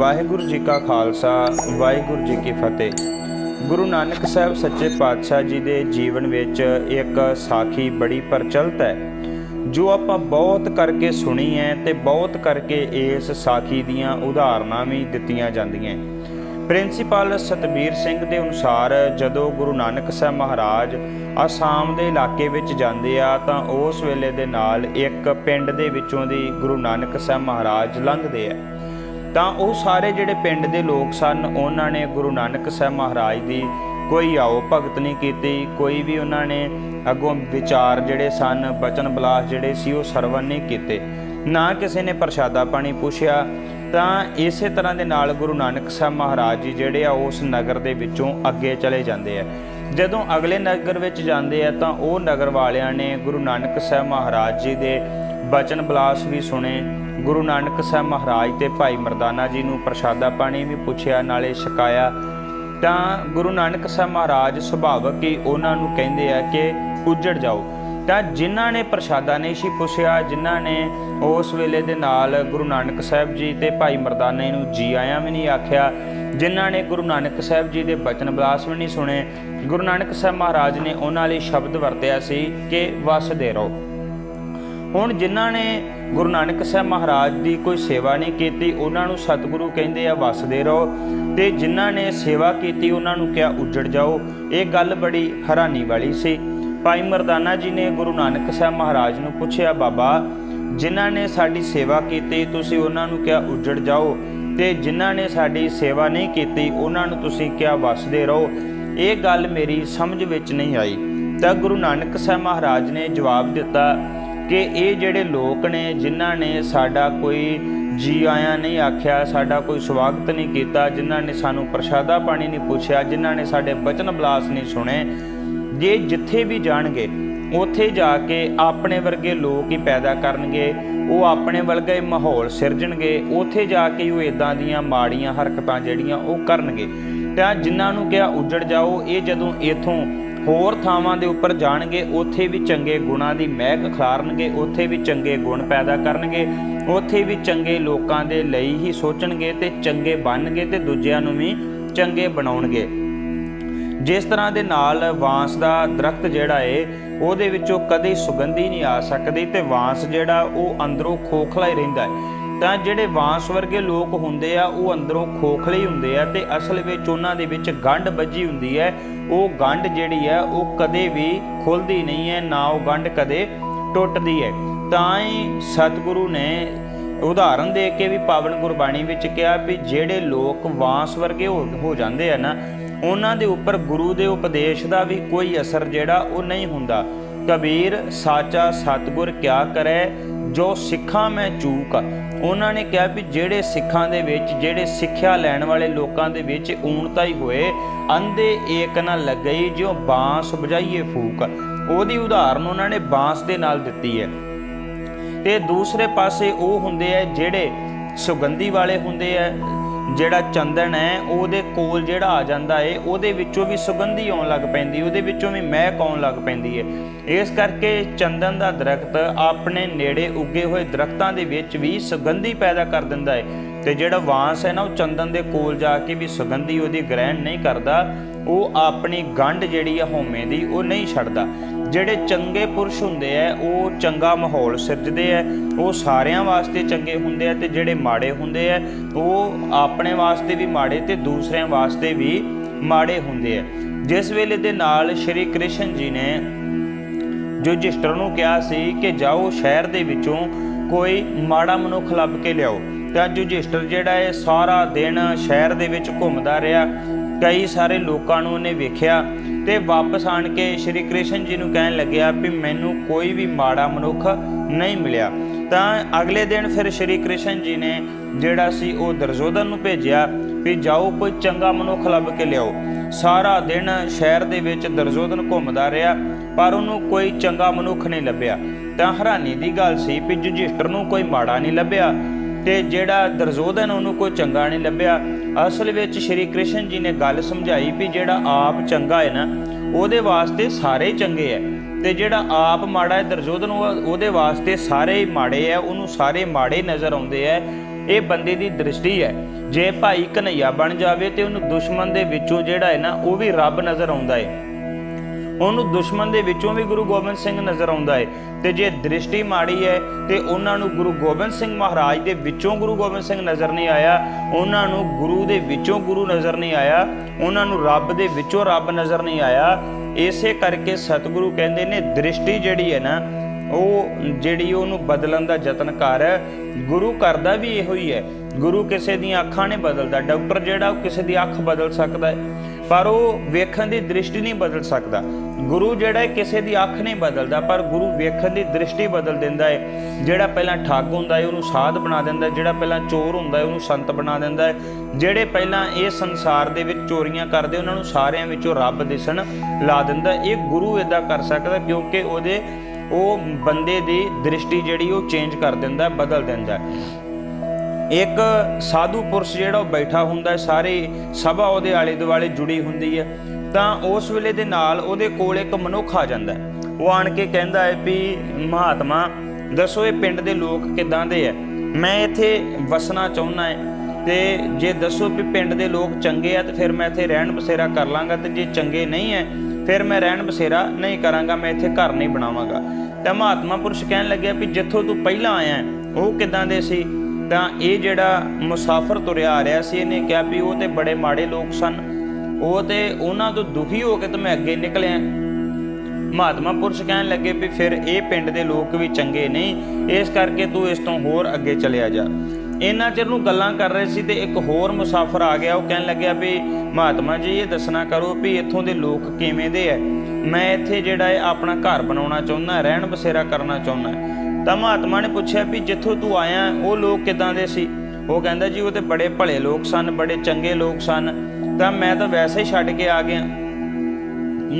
ਵਾਹਿਗੁਰੂ ਜੀ ਕਾ ਖਾਲਸਾ, ਵਾਹਿਗੁਰੂ ਜੀ ਕੀ ਫਤਿਹ। ਗੁਰੂ ਨਾਨਕ ਸਾਹਿਬ ਸੱਚੇ ਪਾਤਸ਼ਾਹ ਜੀ ਦੇ ਜੀਵਨ ਵਿੱਚ ਇੱਕ ਸਾਖੀ ਬੜੀ ਪ੍ਰਚਲਿਤ ਹੈ, ਜੋ ਆਪਾਂ ਬਹੁਤ ਕਰਕੇ ਸੁਣੀ ਹੈ ਤੇ ਬਹੁਤ ਕਰਕੇ ਇਸ ਸਾਖੀ ਦੀਆਂ ਉਦਾਹਰਨਾਂ ਵੀ ਦਿੱਤੀਆਂ ਜਾਂਦੀਆਂ ਪ੍ਰਿੰਸੀਪਲ ਸਤਬੀਰ ਸਿੰਘ ਦੇ ਅਨੁਸਾਰ ਜਦੋਂ ਗੁਰੂ ਨਾਨਕ ਸਾਹਿਬ ਮਹਾਰਾਜ ਆਸਾਮ ਦੇ ਇਲਾਕੇ ਵਿੱਚ ਜਾਂਦੇ ਆ, ਤਾਂ ਉਸ ਵੇਲੇ ਦੇ ਨਾਲ ਇੱਕ ਪਿੰਡ ਦੇ ਵਿੱਚੋਂ ਦੀ ਗੁਰੂ ਨਾਨਕ ਸਾਹਿਬ ਮਹਾਰਾਜ ਲੰਘਦੇ ਆ। ਤਾਂ ਉਹ ਸਾਰੇ ਜਿਹੜੇ ਪਿੰਡ ਦੇ ਲੋਕ ਸਨ, ਉਹਨਾਂ ਨੇ ਗੁਰੂ ਨਾਨਕ ਸਾਹਿਬ ਮਹਾਰਾਜ ਦੀ ਕੋਈ ਆਓ ਭਗਤ ਨਹੀਂ ਕੀਤੀ, ਕੋਈ ਵੀ ਉਹਨਾਂ ਨੇ ਅੱਗੋਂ ਵਿਚਾਰ ਜਿਹੜੇ ਸਨ, ਬਚਨ ਬਲਾਸ ਜਿਹੜੇ ਸੀ, ਉਹ ਸਰਵਨ ਨਹੀਂ ਕੀਤੇ। ਨਾ ਕਿਸੇ ਨੇ ਪ੍ਰਸ਼ਾਦਾ ਪਾਣੀ ਪੁੱਛਿਆ, ਤਾਂ ਇਸੇ ਤਰ੍ਹਾਂ ਦੇ ਨਾਲ ਗੁਰੂ ਨਾਨਕ ਸਾਹਿਬ ਮਹਾਰਾਜ ਜੀ ਜਿਹੜੇ ਆ, ਉਸ ਨਗਰ ਦੇ ਵਿੱਚੋਂ ਅੱਗੇ ਚਲੇ ਜਾਂਦੇ ਆ। ਜਦੋਂ ਅਗਲੇ ਨਗਰ ਵਿੱਚ ਜਾਂਦੇ ਆ, ਤਾਂ ਉਹ ਨਗਰ ਵਾਲਿਆਂ ਨੇ ਗੁਰੂ ਨਾਨਕ ਸਾਹਿਬ ਮਹਾਰਾਜ ਜੀ ਦੇ ਬਚਨ ਬਲਾਸ ਵੀ ਸੁਣੇ ਗੁਰੂ ਨਾਨਕ ਸਾਹਿਬ ਮਹਾਰਾਜ ਤੇ ਭਾਈ ਮਰਦਾਨਾ ਜੀ ਨੂੰ ਪ੍ਰਸ਼ਾਦਾ ਪਾਣੀ ਵੀ ਪੁੱਛਿਆ, ਨਾਲੇ ਛਕਾਇਆ। ਤਾਂ ਗੁਰੂ ਨਾਨਕ ਸਾਹਿਬ ਮਹਾਰਾਜ ਸੁਭਾਵਕ ਹੀ ਉਹਨਾਂ ਨੂੰ ਕਹਿੰਦੇ ਆ ਕਿ ਉੱਜੜ ਜਾਓ। ਤਾਂ ਜਿਨ੍ਹਾਂ ਨੇ ਪ੍ਰਸ਼ਾਦਾ ਨਹੀਂ ਸੀ ਪੁੱਛਿਆ, ਜਿਨ੍ਹਾਂ ਨੇ ਉਸ ਵੇਲੇ ਦੇ ਨਾਲ ਗੁਰੂ ਨਾਨਕ ਸਾਹਿਬ ਜੀ ਤੇ ਭਾਈ ਮਰਦਾਨਾ ਨੂੰ ਜੀ ਆਇਆਂ ਵੀ ਨਹੀਂ ਆਖਿਆ, ਜਿਨ੍ਹਾਂ ਨੇ ਗੁਰੂ ਨਾਨਕ ਸਾਹਿਬ ਜੀ ਦੇ ਬਚਨ ਬਲਾਸ ਵੀ ਨਹੀਂ ਸੁਣੇ, ਗੁਰੂ ਨਾਨਕ ਸਾਹਿਬ ਮਹਾਰਾਜ ਨੇ ਉਹਨਾਂ ਲਈ ਸ਼ਬਦ ਵਰਤਿਆ ਸੀ ਕਿ ਵਸਦੇ ਰਹੋ। ਹੁਣ ਜਿਨ੍ਹਾਂ ਨੇ ਗੁਰੂ ਨਾਨਕ ਸਾਹਿਬ ਮਹਾਰਾਜ ਦੀ ਕੋਈ ਸੇਵਾ ਨਹੀਂ ਕੀਤੀ, ਉਹਨਾਂ ਨੂੰ ਸਤਿਗੁਰੂ ਕਹਿੰਦੇ ਆ, ਵਸਦੇ ਰਹੋ ਤੇ ਜਿਨ੍ਹਾਂ ਨੇ ਸੇਵਾ ਕੀਤੀ, ਉਹਨਾਂ ਨੂੰ ਕਿਹਾ, ਉੱਜੜ ਜਾਓ। ਇਹ ਗੱਲ ਬੜੀ ਹੈਰਾਨੀ ਵਾਲੀ ਸੀ। ਭਾਈ ਮਰਦਾਨਾ ਜੀ ਨੇ ਗੁਰੂ ਨਾਨਕ ਸਾਹਿਬ ਮਹਾਰਾਜ ਨੂੰ ਪੁੱਛਿਆ, ਬਾਬਾ, ਜਿਨ੍ਹਾਂ ਨੇ ਸਾਡੀ ਸੇਵਾ ਕੀਤੀ, ਤੁਸੀਂ ਉਹਨਾਂ ਨੂੰ ਕਿਹਾ, ਉੱਜੜ ਜਾਓ ਤੇ ਜਿਨ੍ਹਾਂ ਨੇ ਸਾਡੀ ਸੇਵਾ ਨਹੀਂ ਕੀਤੀ, ਉਹਨਾਂ ਨੂੰ ਤੁਸੀਂ ਕਿਹਾ, ਵਸਦੇ ਰਹੋ। ਇਹ ਗੱਲ ਮੇਰੀ ਸਮਝ ਵਿੱਚ ਨਹੀਂ ਆਈ। ਤਾਂ ਗੁਰੂ ਨਾਨਕ ਸਾਹਿਬ ਮਹਾਰਾਜ ਨੇ ਜਵਾਬ ਦਿੱਤਾ ਕਿ ਇਹ ਜਿਹੜੇ ਲੋਕ ਨੇ, ਜਿਨ੍ਹਾਂ ਨੇ ਸਾਡਾ ਕੋਈ ਜੀ ਆਇਆ ਨਹੀਂ ਆਖਿਆ, ਸਾਡਾ ਕੋਈ ਸਵਾਗਤ ਨਹੀਂ ਕੀਤਾ, ਜਿਨ੍ਹਾਂ ਨੇ ਸਾਨੂੰ ਪ੍ਰਸ਼ਾਦਾ ਪਾਣੀ ਨਹੀਂ ਪੁੱਛਿਆ, ਜਿਨ੍ਹਾਂ ਨੇ ਸਾਡੇ ਬਚਨ ਬਲਾਸ ਨਹੀਂ ਸੁਣੇ, ਜੇ ਜਿੱਥੇ ਵੀ ਜਾਣਗੇ, ਉੱਥੇ ਜਾ ਕੇ ਆਪਣੇ ਵਰਗੇ ਲੋਕ ਹੀ ਪੈਦਾ ਕਰਨਗੇ, ਉਹ ਆਪਣੇ ਵਰਗਾ ਹੀ ਮਾਹੌਲ ਸਿਰਜਣਗੇ, ਉੱਥੇ ਜਾ ਕੇ ਉਹ ਇਦਾਂ ਦੀਆਂ ਮਾੜੀਆਂ ਹਰਕਤਾਂ ਜਿਹੜੀਆਂ ਉਹ ਕਰਨਗੇ। ਤਾਂ ਜਿਨ੍ਹਾਂ ਨੂੰ ਕਿਹਾ ਉੱਜੜ ਜਾਓ, ਇਹ ਜਦੋਂ ਇਥੋਂ ਹੋਰ ਥਾਵਾਂ ਦੇ ਉੱਪਰ ਜਾਣਗੇ, ਉੱਥੇ ਵੀ ਚੰਗੇ ਗੁਣਾਂ ਦੀ ਮਹਿਕ ਖਿਲਾਰਨਗੇ, ਉੱਥੇ ਵੀ ਚੰਗੇ ਗੁਣ ਪੈਦਾ ਕਰਨਗੇ, ਉੱਥੇ ਵੀ ਚੰਗੇ ਲੋਕਾਂ ਦੇ ਲਈ ਹੀ ਸੋਚਣਗੇ ਤੇ ਚੰਗੇ ਬਣਨਗੇ ਤੇ ਦੂਜਿਆਂ ਨੂੰ ਵੀ ਚੰਗੇ ਬਣਾਉਣਗੇ। ਜਿਸ ਤਰ੍ਹਾਂ ਦੇ ਨਾਲ ਵਾਂਸ ਦਾ ਦਰਖਤ ਜਿਹੜਾ ਏ, ਉਹਦੇ ਵਿੱਚੋਂ ਕਦੇ ਸੁਗੰਧੀ ਨਹੀਂ ਆ ਸਕਦੀ ਤੇ ਵਾਂਸ ਜਿਹੜਾ, ਉਹ ਅੰਦਰੋਂ ਖੋਖਲਾ ਹੀ ਰਹਿੰਦਾ ਹੈ ਤਾਂ ਜਿਹੜੇ ਵਾਂਸ ਵਰਗੇ ਲੋਕ ਹੁੰਦੇ ਆ, ਉਹ ਅੰਦਰੋਂ ਖੋਖਲੇ ਹੁੰਦੇ ਆ ਤੇ ਅਸਲ ਵਿੱਚ ਉਹਨਾਂ ਦੇ ਵਿੱਚ ਗੰਢ ਵੱਜੀ ਹੁੰਦੀ ਹੈ। ਉਹ ਗੰਢ ਜਿਹੜੀ ਹੈ, ਉਹ ਕਦੇ ਵੀ ਖੁੱਲਦੀ ਨਹੀਂ ਹੈ, ਨਾ ਉਹ ਗੰਢ ਕਦੇ ਟੁੱਟਦੀ ਹੈ। ਤਾਂ ਹੀ ਸਤਿਗੁਰੂ ਨੇ ਉਦਾਹਰਨ ਦੇ ਕੇ ਵੀ ਪਾਵਨ ਗੁਰਬਾਣੀ ਵਿੱਚ ਕਿਹਾ ਵੀ ਜਿਹੜੇ ਲੋਕ ਵਾਂਸ ਵਰਗੇ ਹੋ ਹੋ ਜਾਂਦੇ ਆ ਨਾ, ਉਹਨਾਂ ਦੇ ਉੱਪਰ ਗੁਰੂ ਦੇ ਉਪਦੇਸ਼ ਦਾ ਵੀ ਕੋਈ ਅਸਰ ਜਿਹੜਾ ਉਹ ਨਹੀਂ ਹੁੰਦਾ। ਕਬੀਰ, ਸਾਚਾ ਸਤਗੁਰ ਕਿਆ ਕਰੇ ਜੋ ਸਿੱਖਾਂ ਮੈਂ ਚੂਕ ਉਹਨਾਂ ਨੇ ਕਿਹਾ ਵੀ ਜਿਹੜੇ ਸਿੱਖਾਂ ਦੇ ਵਿੱਚ, ਜਿਹੜੇ ਸਿੱਖਿਆ ਲੈਣ ਵਾਲੇ ਲੋਕਾਂ ਦੇ ਵਿੱਚ ਊਣਤਾ ਹੀ ਹੋਏ, ਅੰਧੇ ਏਕ ਨਾ ਲੱਗਈ ਜਿਉ ਬਾਂਸ ਵਜਾਈਏ ਫੂਕ ਉਹਦੀ ਉਦਾਹਰਨ ਉਹਨਾਂ ਨੇ ਬਾਂਸ ਦੇ ਨਾਲ ਦਿੱਤੀ ਹੈ। ਤੇ ਦੂਸਰੇ ਪਾਸੇ ਉਹ ਹੁੰਦੇ ਆ ਜਿਹੜੇ ਸੁਗੰਧੀ ਵਾਲੇ ਹੁੰਦੇ ਆ ਜਿਹੜਾ ਚੰਦਨ ਹੈ, ਉਹਦੇ ਕੋਲ ਜਿਹੜਾ ਆ ਜਾਂਦਾ ਏ, ਉਹਦੇ ਵਿੱਚੋਂ ਵੀ ਸੁਗੰਧੀ ਆਉਣ ਲੱਗ ਪੈਂਦੀ, ਉਹਦੇ ਵਿੱਚੋਂ ਵੀ ਮਹਿਕ ਆਉਣ ਲੱਗ ਪੈਂਦੀ ਏ। ਇਸ ਕਰਕੇ ਚੰਦਨ ਦਾ ਦਰਖਤ ਆਪਣੇ ਨੇੜੇ ਉੱਗੇ ਹੋਏ ਦਰਖਤਾਂ ਦੇ ਵਿੱਚ ਵੀ ਸੁਗੰਧੀ ਪੈਦਾ ਕਰ ਦਿੰਦਾ ਏ। ਤੇ ਜਿਹੜਾ ਵਾਂਸ ਹੈ ਨਾ, ਉਹ ਚੰਦਨ ਦੇ ਕੋਲ ਜਾ ਕੇ ਵੀ ਸੁਗੰਧੀ ਉਹਦੀ ਗ੍ਰਹਿਣ ਨਹੀਂ ਕਰਦਾ, ਉਹ ਆਪਣੀ ਗੰਢ ਜਿਹੜੀ ਆ ਹੋਮੇ ਦੀ, ਉਹ ਨਹੀਂ ਛੱਡਦਾ। ਜਿਹੜੇ ਚੰਗੇ ਪੁਰਸ਼ ਹੁੰਦੇ ਆ ਉਹ ਚੰਗਾ ਮਾਹੌਲ ਸਿਰਜਦੇ ਆ ਉਹ ਸਾਰਿਆਂ ਵਾਸਤੇ ਚੰਗੇ ਹੁੰਦੇ ਆ ਤੇ ਜਿਹੜੇ ਮਾੜੇ ਹੁੰਦੇ ਆ ਉਹ ਆਪਣੇ ਵਾਸਤੇ ਵੀ ਮਾੜੇ ਤੇ ਦੂਸਰਿਆਂ ਵਾਸਤੇ ਵੀ ਮਾੜੇ ਹੁੰਦੇ ਆ ਜਿਸ ਵੇਲੇ ਦੇ ਨਾਲ ਸ਼੍ਰੀ ਕ੍ਰਿਸ਼ਨ ਜੀ ਨੇ ਯੁਧਿਸ਼ਟਰ ਨੂੰ ਕਿਹਾ ਸੀ ਕਿ ਜਾਓ ਸ਼ਹਿਰ ਦੇ ਵਿੱਚੋਂ ਕੋਈ ਮਾੜਾ ਮਨੁੱਖ ਲੱਭ ਕੇ ਲਿਆਓ, ਤਾਂ ਯੁਧਿਸ਼ਟਰ ਜਿਹੜਾ ਹੈ ਸਾਰਾ ਦਿਨ ਸ਼ਹਿਰ ਦੇ ਵਿੱਚ ਘੁੰਮਦਾ ਰਿਹਾ ਕਈ ਸਾਰੇ ਲੋਕਾਂ ਨੂੰ ਉਹਨੇ ਵੇਖਿਆ ਤੇ ਵਾਪਸ ਆਣ ਕੇ ਸ਼੍ਰੀ ਕ੍ਰਿਸ਼ਨ ਜੀ ਨੂੰ ਕਹਿਣ ਲੱਗਿਆ ਵੀ ਮੈਨੂੰ ਕੋਈ ਵੀ ਮਾੜਾ ਮਨੁੱਖ ਨਹੀਂ ਮਿਲਿਆ। ਤਾਂ ਅਗਲੇ ਦਿਨ ਫਿਰ ਸ਼੍ਰੀ ਕ੍ਰਿਸ਼ਨ ਜੀ ਨੇ ਜਿਹੜਾ ਸੀ ਉਹ ਦਰਜੋਧਨ ਨੂੰ ਭੇਜਿਆ ਵੀ ਜਾਓ, ਕੋਈ ਚੰਗਾ ਮਨੁੱਖ ਲੱਭ ਕੇ ਲਿਆਓ। ਸਾਰਾ ਦਿਨ ਸ਼ਹਿਰ ਦੇ ਵਿੱਚ ਦਰਜੋਧਨ ਘੁੰਮਦਾ ਰਿਹਾ, ਪਰ ਉਹਨੂੰ ਕੋਈ ਚੰਗਾ ਮਨੁੱਖ ਨਹੀਂ ਲੱਭਿਆ। ਤਾਂ ਹੈਰਾਨੀ ਦੀ ਗੱਲ ਸੀ ਵੀ ਯੁਧਿਸ਼ਟਰ ਨੂੰ ਕੋਈ ਮਾੜਾ ਨਹੀਂ ਲੱਭਿਆ ਤੇ ਜਿਹੜਾ ਦਰਜੋਧਨ ਉਹਨੂੰ ਕੋਈ ਚੰਗਾ ਨਹੀਂ ਲੱਭਿਆ ਅਸਲ ਵਿੱਚ ਸ਼੍ਰੀ ਕ੍ਰਿਸ਼ਨ ਜੀ ਨੇ ਗੱਲ ਸਮਝਾਈ ਵੀ ਜਿਹੜਾ ਆਪ ਚੰਗਾ ਹੈ ਨਾ, ਉਹਦੇ ਵਾਸਤੇ ਸਾਰੇ ਚੰਗੇ ਐ ਤੇ ਜਿਹੜਾ ਆਪ ਮਾੜਾ ਹੈ, ਦਰਜੋਧਨ ਉਹ- ਉਹਦੇ ਵਾਸਤੇ ਸਾਰੇ ਹੀ ਮਾੜੇ ਐ ਉਹਨੂੰ ਸਾਰੇ ਮਾੜੇ ਨਜ਼ਰ ਆਉਂਦੇ ਐ ਇਹ ਬੰਦੇ ਦੀ ਦ੍ਰਿਸ਼ਟੀ ਹੈ। ਜੇ ਭਾਈ ਕਨਈਆ ਬਣ ਜਾਵੇ ਤੇ ਉਹਨੂੰ ਦੁਸ਼ਮਣ ਦੇ ਵਿੱਚੋਂ ਜਿਹੜਾ ਹੈ ਨਾ, ਉਹ ਵੀ ਰੱਬ ਨਜ਼ਰ ਆਉਂਦਾ ਹੈ। ਉਹਨੂੰ ਦੁਸ਼ਮਣ ਦੇ ਵਿੱਚੋਂ ਵੀ ਗੁਰੂ ਗੋਬਿੰਦ ਸਿੰਘ ਨਜ਼ਰ ਆਉਂਦਾ ਹੈ। ਤੇ ਜੇ ਦ੍ਰਿਸ਼ਟੀ ਮਾੜੀ ਹੈ, ਤੇ ਉਹਨਾਂ ਨੂੰ ਗੁਰੂ ਗੋਬਿੰਦ ਸਿੰਘ ਮਹਾਰਾਜ ਦੇ ਵਿੱਚੋਂ ਗੁਰੂ ਗੋਬਿੰਦ ਸਿੰਘ ਨਜ਼ਰ ਨਹੀਂ ਆਇਆ, ਉਹਨਾਂ ਨੂੰ ਗੁਰੂ ਦੇ ਵਿੱਚੋਂ ਗੁਰੂ ਨਜ਼ਰ ਨਹੀਂ ਆਇਆ, ਉਹਨਾਂ ਨੂੰ ਰੱਬ ਦੇ ਵਿੱਚੋਂ ਰੱਬ ਨਜ਼ਰ ਨਹੀਂ ਆਇਆ। ਇਸੇ ਕਰਕੇ ਸਤਿਗੁਰੂ ਕਹਿੰਦੇ ਨੇ, ਦ੍ਰਿਸ਼ਟੀ ਜਿਹੜੀ ਹੈ ਨਾ, ਉਹ ਜਿਹੜੀ ਉਹਨੂੰ ਬਦਲਣ ਦਾ ਯਤਨ ਕਰ ਗੁਰੂ ਕਰਦਾ ਵੀ ਇਹੋ ਹੀ ਹੈ। ਗੁਰੂ ਕਿਸੇ ਦੀਆਂ ਅੱਖਾਂ ਨੇ ਬਦਲਦਾ, ਡਾਕਟਰ ਜਿਹੜਾ ਉਹ ਕਿਸੇ ਦੀ ਅੱਖ ਬਦਲ ਸਕਦਾ ਹੈ, ਪਰ ਉਹ ਵੇਖਣ ਦੀ ਦ੍ਰਿਸ਼ਟੀ ਨਹੀਂ ਬਦਲ ਸਕਦਾ। ਗੁਰੂ ਜਿਹੜਾ ਹੈ ਕਿਸੇ ਦੀ ਅੱਖ ਨਹੀਂ ਬਦਲਦਾ, ਪਰ ਗੁਰੂ ਵੇਖਣ ਦੀ ਦ੍ਰਿਸ਼ਟੀ ਬਦਲ ਦਿੰਦਾ ਹੈ। ਜਿਹੜਾ ਪਹਿਲਾਂ ਠੱਗ ਹੁੰਦਾ ਹੈ, ਉਹਨੂੰ ਸਾਧ ਬਣਾ ਦਿੰਦਾ ਹੈ। ਜਿਹੜਾ ਪਹਿਲਾਂ ਚੋਰ ਹੁੰਦਾ ਹੈ, ਉਹਨੂੰ ਸੰਤ ਬਣਾ ਦਿੰਦਾ ਹੈ। ਜਿਹੜੇ ਪਹਿਲਾਂ ਇਹ ਸੰਸਾਰ ਦੇ ਵਿੱਚ ਚੋਰੀਆਂ ਕਰਦੇ, ਉਹਨਾਂ ਨੂੰ ਸਾਰਿਆਂ ਵਿੱਚੋਂ ਰੱਬ ਦਿਸਣ ਲਾ ਦਿੰਦਾ ਇਹ ਗੁਰੂ ਇਦਾਂ ਕਰ ਸਕਦਾ ਕਿਉਂਕਿ ਉਹਦੇ, ਉਹ ਬੰਦੇ ਦੀ ਦ੍ਰਿਸ਼ਟੀ ਜਿਹੜੀ, ਉਹ ਚੇਂਜ ਕਰ ਦਿੰਦਾ ਬਦਲ ਦਿੰਦਾ ਇੱਕ ਸਾਧੂ ਪੁਰਸ਼ ਜਿਹੜਾ ਉਹ ਬੈਠਾ ਹੁੰਦਾ ਹੈ, ਸਾਰੇ ਸਭਾ ਉਹਦੇ ਆਲੇ ਦੁਆਲੇ ਜੁੜੀ ਹੁੰਦੀ ਹੈ। ਤਾਂ ਉਸ ਵੇਲੇ ਦੇ ਨਾਲ ਉਹਦੇ ਕੋਲ ਇੱਕ ਮਨੁੱਖ ਆ ਜਾਂਦਾ ਹੈ। ਉਹ ਆਣ ਕੇ ਕਹਿੰਦਾ ਹੈ ਵੀ, ਮਹਾਤਮਾ, ਦੱਸੋ ਇਹ ਪਿੰਡ ਦੇ ਲੋਕ ਕਿਦਾਂ ਦੇ ਆ ਮੈਂ ਇੱਥੇ ਵਸਣਾ ਚਾਹੁੰਦਾ ਹੈ ਤੇ ਜੇ ਦੱਸੋ ਵੀ ਪਿੰਡ ਦੇ ਲੋਕ ਚੰਗੇ ਆ ਤੇ ਫਿਰ ਮੈਂ ਇੱਥੇ ਰਹਿਣ ਬਸੇਰਾ ਕਰ ਲਾਂਗਾ ਤੇ ਜੇ ਚੰਗੇ ਨਹੀਂ ਹੈ, ਫਿਰ ਮੈਂ ਰਹਿਣ ਬਸੇਰਾ ਨਹੀਂ ਕਰਾਂਗਾ, ਮੈਂ ਇੱਥੇ ਘਰ ਨਹੀਂ ਬਣਾਵਾਂਗਾ। ਤਾਂ ਮਹਾਤਮਾ ਪੁਰਸ਼ ਕਹਿਣ ਲੱਗਿਆ ਵੀ, ਜਿੱਥੋਂ ਤੂੰ ਪਹਿਲਾਂ ਆਇਆ ਉਹ ਕਿਦਾਂ ਦੇ ਸੀ? ਤਾਂ ਇਹ ਜਿਹੜਾ ਮੁਸਾਫਰ ਤੁਰਿਆ ਆ ਰਿਹਾ ਸੀ, ਇਹਨੇ ਕਿਹਾ ਵੀ ਉਹ ਤੇ ਬੜੇ ਮਾੜੇ ਲੋਕ ਸਨ। ਉਹ ਤੇ ਉਹਨਾਂ ਤੋਂ ਦੁਖੀ ਹੋ ਕੇ ਤੇ ਮੈਂ ਅੱਗੇ ਨਿਕਲਿਆ। ਮਹਾਤਮਾ ਪੁਰਸ਼ ਕਹਿਣ ਲੱਗੇ ਵੀ ਫਿਰ ਇਹ ਪਿੰਡ ਦੇ ਲੋਕ ਵੀ ਚੰਗੇ ਨਹੀਂ ਇਸ ਕਰਕੇ ਤੂੰ ਇਸ ਤੋਂ ਹੋਰ ਅੱਗੇ ਚਲਿਆ ਜਾ। ਇਹਨਾਂ ਚਿਰ ਨੂੰ ਗੱਲਾਂ ਕਰ ਰਹੇ ਸੀ ਤੇ ਇੱਕ ਹੋਰ ਮੁਸਾਫਰ ਆ ਗਿਆ, ਉਹ ਕਹਿਣ ਲੱਗਿਆ ਵੀ ਮਹਾਤਮਾ ਜੀ, ਇਹ ਦੱਸਣਾ ਕਰੋ ਵੀ ਇੱਥੋਂ ਦੇ ਲੋਕ ਕਿਵੇਂ ਦੇ ਐ। ਮੈਂ ਇੱਥੇ ਜਿਹੜਾ ਹੈ ਆਪਣਾ ਘਰ ਬਣਾਉਣਾ ਚਾਹੁੰਦਾ, ਰਹਿਣ ਬਸੇਰਾ ਕਰਨਾ ਚਾਹੁੰਦਾ। ਤਾਂ ਮਹਾਤਮਾ ਨੇ ਪੁੱਛਿਆ ਵੀ ਜਿੱਥੋਂ ਤੂੰ ਆਇਆ, ਉਹ ਲੋਕ ਕਿਦਾਂ ਦੇ ਸੀ? ਉਹ ਕਹਿੰਦਾ ਜੀ, ਉਹ ਤੇ ਬੜੇ ਭਲੇ ਲੋਕ ਸਨ, ਬੜੇ ਚੰਗੇ ਲੋਕ ਸਨ। ਤਾਂ ਮੈਂ ਤਾਂ ਵੈਸੇ ਹੀ ਛੱਡ ਕੇ ਆ ਗਿਆ।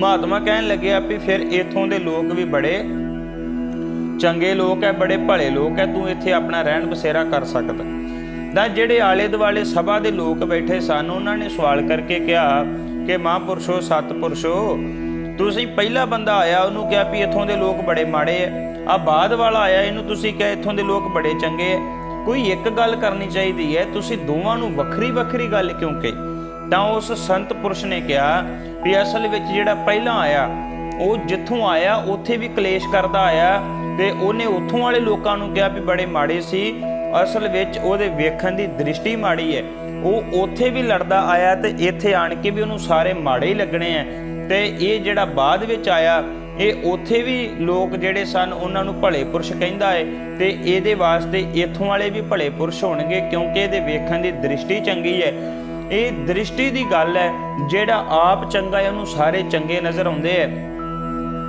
ਮਹਾਤਮਾ ਕਹਿਣ ਲੱਗਿਆ ਵੀ ਫਿਰ ਇਥੋਂ ਦੇ ਲੋਕ ਵੀ ਬੜੇ ਚੰਗੇ ਲੋਕ ਐ, ਬੜੇ ਭਲੇ ਲੋਕ ਐ, ਤੂੰ ਇੱਥੇ ਆਪਣਾ ਰਹਿਣ ਬਸੇਰਾ ਕਰ ਸਕਦਾ। ਤਾਂ ਜਿਹੜੇ ਆਲੇ ਦੁਆਲੇ ਸਭਾ ਦੇ ਲੋਕ ਬੈਠੇ ਸਨ, ਉਹਨਾਂ ਨੇ ਸਵਾਲ ਕਰਕੇ ਕਿਹਾ ਕਿ ਮਹਾਂਪੁਰਸ਼ੋ, ਸਤਪੁਰਸ਼ੋ, ਤੁਸੀਂ ਪਹਿਲਾ ਬੰਦਾ ਆਇਆ, ਉਹਨੂੰ ਕਿਹਾ ਵੀ ਇੱਥੋਂ ਦੇ ਲੋਕ ਬੜੇ ਮਾੜੇ ਐ। ਆ ਬਾਅਦ ਵਾਲਾ ਆਇਆ, ਇਹਨੂੰ ਤੁਸੀਂ ਕਿਹਾ ਇੱਥੋਂ ਦੇ ਲੋਕ ਬੜੇ ਚੰਗੇ ਐ। ਕੋਈ ਇੱਕ ਗੱਲ ਕਰਨੀ ਚਾਹੀਦੀ ਹੈ ਤੁਸੀਂ ਦੋਵਾਂ ਨੂੰ ਵੱਖਰੀ ਵੱਖਰੀ ਗੱਲ ਕਿਉਂ ਕਹੀ? ਤਾਂ ਉਸ ਸੰਤ ਪੁਰਸ਼ ਨੇ ਕਿਹਾ ਵੀ ਅਸਲ ਵਿੱਚ ਜਿਹੜਾ ਪਹਿਲਾਂ ਆਇਆ, ਉਹ ਜਿੱਥੋਂ ਆਇਆ, ਉੱਥੇ ਵੀ ਕਲੇਸ਼ ਕਰਦਾ ਆਇਆ ਤੇ ਉਹਨੇ ਉੱਥੋਂ ਵਾਲੇ ਲੋਕਾਂ ਨੂੰ ਕਿਹਾ ਵੀ ਬੜੇ ਮਾੜੇ ਸੀ। ਅਸਲ ਵਿੱਚ ਉਹਦੇ ਵੇਖਣ ਦੀ ਦ੍ਰਿਸ਼ਟੀ ਮਾੜੀ ਹੈ। ਉਹ ਉੱਥੇ ਵੀ ਲੜਦਾ ਆਇਆ ਤੇ ਇੱਥੇ ਆਣ ਕੇ ਵੀ ਉਹਨੂੰ ਸਾਰੇ ਮਾੜੇ ਹੀ ਲੱਗਣੇ ਆ। ਤੇ ਇਹ ਜਿਹੜਾ ਬਾਅਦ ਵਿੱਚ ਆਇਆ, ਇਹ ਉੱਥੇ ਵੀ ਲੋਕ ਜਿਹੜੇ ਸਨ, ਉਹਨਾਂ ਨੂੰ ਭਲੇ ਪੁਰਸ਼ ਕਹਿੰਦਾ ਹੈ ਤੇ ਇਹਦੇ ਵਾਸਤੇ ਇੱਥੋਂ ਵਾਲੇ ਵੀ ਭਲੇ ਪੁਰਸ਼ ਹੋਣਗੇ ਕਿਉਂਕਿ ਇਹਦੇ ਵੇਖਣ ਦੀ ਦ੍ਰਿਸ਼ਟੀ ਚੰਗੀ ਹੈ। ਇਹ ਦ੍ਰਿਸ਼ਟੀ ਦੀ ਗੱਲ ਹੈ, ਜਿਹੜਾ ਆਪ ਚੰਗਾ ਹੈ, ਉਹਨੂੰ ਸਾਰੇ ਚੰਗੇ ਨਜ਼ਰ ਆਉਂਦੇ ਹੈ।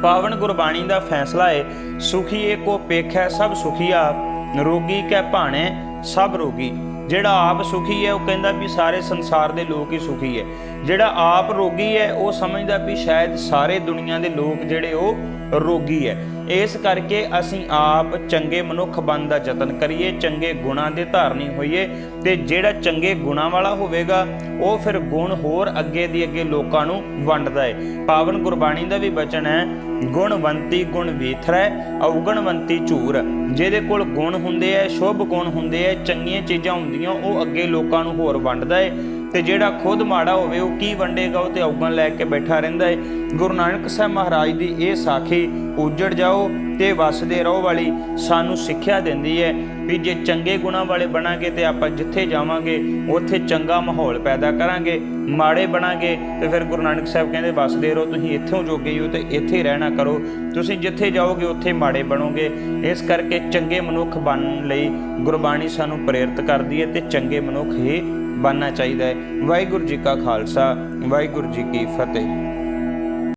ਪਾਵਨ ਗੁਰਬਾਣੀ ਦਾ ਫੈਸਲਾ ਹੈ, ਸੁਖੀ ਏਕੋ ਪੇਖੈ ਸਭ ਸੁਖੀਆ ਰੋਗੀ ਕੈ ਭਾਣੇ, ਸਭ ਰੋਗੀ। ਜਿਹੜਾ ਆਪ ਸੁਖੀ ਹੈ, ਉਹ ਕਹਿੰਦਾ ਵੀ ਸਾਰੇ ਸੰਸਾਰ ਦੇ ਲੋਕ ਹੀ ਸੁਖੀ ਹੈ। ਜਿਹੜਾ ਆਪ ਰੋਗੀ ਹੈ, ਉਹ ਸਮਝਦਾ ਵੀ ਸ਼ਾਇਦ ਸਾਰੇ ਦੁਨੀਆ ਦੇ ਲੋਕ ਜਿਹੜੇ ਉਹ ਰੋਗੀ ਹੈ। ਇਸ ਕਰਕੇ ਅਸੀਂ ਆਪ ਚੰਗੇ ਮਨੁੱਖ ਬਣਨ ਦਾ ਯਤਨ ਕਰੀਏ, ਚੰਗੇ ਗੁਣਾਂ ਦੇ ਧਾਰਨੀ ਹੋਈਏ ਤੇ ਜਿਹੜਾ ਚੰਗੇ ਗੁਣਾਂ ਵਾਲਾ ਹੋਵੇਗਾ, ਉਹ ਫਿਰ ਗੁਣ ਹੋਰ ਅੱਗੇ ਦੀ ਅੱਗੇ ਲੋਕਾਂ ਨੂੰ ਵੰਡਦਾ ਹੈ ਪਾਵਨ ਗੁਰਬਾਣੀ ਦਾ ਵੀ ਬਚਨ ਹੈ ਗੁਣਵੰਤੀ ਗੁਣ ਵੀਥਰੈ, ਔਗਣਵੰਤੀ ਝੂਰ। ਜਿਹਦੇ ਕੋਲ ਗੁਣ ਹੁੰਦੇ ਐ, ਸ਼ੁਭ ਗੁਣ ਹੁੰਦੇ ਐ, ਚੰਗੀਆਂ ਚੀਜ਼ਾਂ ਹੁੰਦੀਆਂ, ਉਹ ਅੱਗੇ ਲੋਕਾਂ ਨੂੰ ਹੋਰ ਵੰਡਦਾ ਏ। ਤੇ ਜਿਹੜਾ ਖੁਦ ਮਾੜਾ ਹੋਵੇ, ਉਹ ਕੀ ਵੰਡੇਗਾ, ਉਹ ਤੇ ਔਗਣ ਲੈ ਕੇ ਬੈਠਾ ਰਹਿੰਦਾ ਏ। ਗੁਰੂ ਨਾਨਕ ਸਾਹਿਬ ਮਹਾਰਾਜ ਦੀ ਇਹ ਸਾਖੀ, ਉਜੜ ਜਾਓ ਤੇ ਵਸਦੇ ਰਹੋ ਵਾਲੀ ਸਾਨੂੰ ਸਿੱਖਿਆ ਦਿੰਦੀ ਹੈ ਵੀ ਜੇ ਚੰਗੇ ਗੁਣਾਂ ਵਾਲੇ ਬਣਾਂਗੇ ਤੇ ਆਪਾਂ ਜਿੱਥੇ ਜਾਵਾਂਗੇ, ਉੱਥੇ ਚੰਗਾ ਮਾਹੌਲ ਪੈਦਾ ਕਰਾਂਗੇ, ਮਾੜੇ ਬਣਾਂਗੇ, ਤੇ ਫਿਰ ਗੁਰੂ ਨਾਨਕ ਸਾਹਿਬ ਕਹਿੰਦੇ ਵਸਦੇ ਰਹੋ, ਤੁਸੀਂ ਇੱਥੋਂ ਜੋਗੇ ਹੋ ਤੇ ਇੱਥੇ ਰਹਿਣਾ ਕਰੋ। ਤੁਸੀਂ ਜਿੱਥੇ ਜਾਓਗੇ, ਉੱਥੇ ਮਾੜੇ ਬਣੋਗੇ। ਇਸ ਕਰਕੇ ਚੰਗੇ ਮਨੁੱਖ ਬਣਨ ਲਈ ਗੁਰਬਾਣੀ ਸਾਨੂੰ ਪ੍ਰੇਰਿਤ ਕਰਦੀ ਹੈ ਤੇ ਚੰਗੇ ਮਨੁੱਖ ਹੀ ਬਣਨਾ ਚਾਹੀਦਾ ਹੈ। ਵਾਹਿਗੁਰੂ ਜੀ ਕਾ ਖਾਲਸਾ, ਵਾਹਿਗੁਰੂ ਜੀ ਕੀ ਫਤਿਹ।